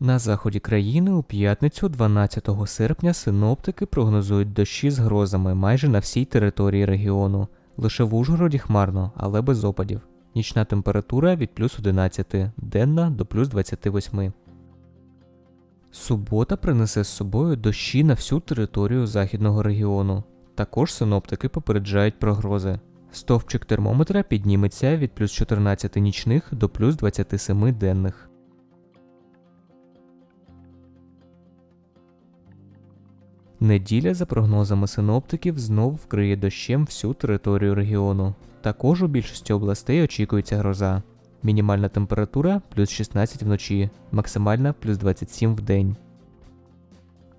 На заході країни у п'ятницю 12 серпня синоптики прогнозують дощі з грозами майже на всій території регіону. Лише в Ужгороді хмарно, але без опадів. Нічна температура від плюс 11, денна до плюс 28. Субота принесе з собою дощі на всю територію західного регіону. Також синоптики попереджають про грози. Стовпчик термометра підніметься від плюс 14 нічних до плюс 27 денних. Неділя, за прогнозами синоптиків, знов вкриє дощем всю територію регіону. Також у більшості областей очікується гроза. Мінімальна температура плюс 16 вночі, максимальна плюс 27 в день.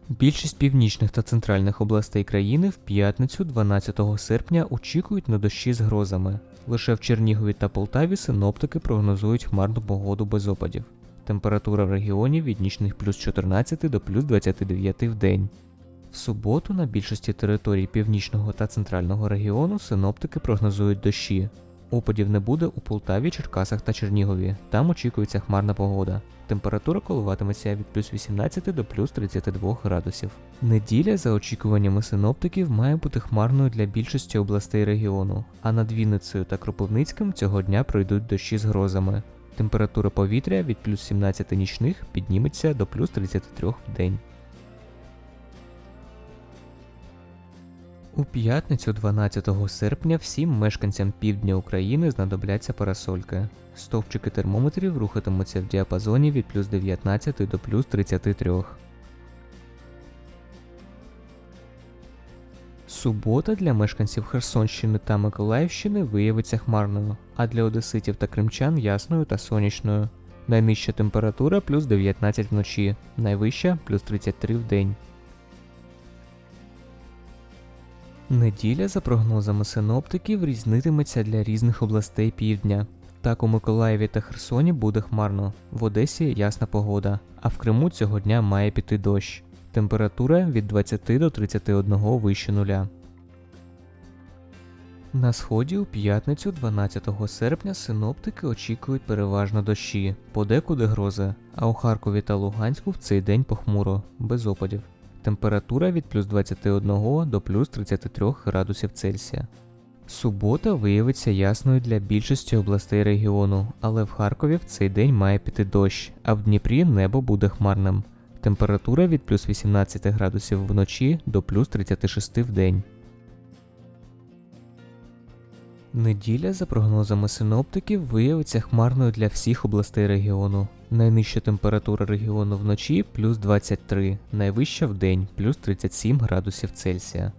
Більшість північних та центральних областей країни в п'ятницю 12 серпня очікують на дощі з грозами. Лише в Чернігові та Полтаві синоптики прогнозують хмарну погоду без опадів. Температура в регіоні від нічних плюс 14 до плюс 29 в день. В суботу на більшості територій північного та центрального регіону синоптики прогнозують дощі. Опадів не буде у Полтаві, Черкасах та Чернігові. Там очікується хмарна погода. Температура коливатиметься від плюс 18 до плюс 32 градусів. Неділя, за очікуваннями синоптиків, має бути хмарною для більшості областей регіону, а над Вінницею та Кропивницьким цього дня пройдуть дощі з грозами. Температура повітря від плюс 17 нічних підніметься до плюс 33 в день. У п'ятницю 12 серпня всім мешканцям півдня України знадобляться парасольки. Стовпчики термометрів рухатимуться в діапазоні від плюс 19 до плюс 33. Субота для мешканців Херсонщини та Миколаївщини виявиться хмарною, а для одеситів та кримчан ясною та сонячною. Найнижча температура плюс 19 вночі, найвища плюс 33 в день. Неділя, за прогнозами синоптиків, різнитиметься для різних областей півдня. Так у Миколаєві та Херсоні буде хмарно, в Одесі ясна погода, а в Криму цього дня має піти дощ. Температура від 20 до 31 вище нуля. На сході у п'ятницю 12 серпня синоптики очікують переважно дощі, подекуди грози, а у Харкові та Луганську в цей день похмуро, без опадів. Температура від плюс 21 до плюс 33 градусів Цельсія. Субота виявиться ясною для більшості областей регіону, але в Харкові в цей день має піти дощ, а в Дніпрі небо буде хмарним. Температура від плюс 18 градусів вночі до плюс 36 в день. Неділя, за прогнозами синоптиків, виявиться хмарною для всіх областей регіону. Найнижча температура регіону вночі плюс 23, найвища в день плюс 37 градусів Цельсія.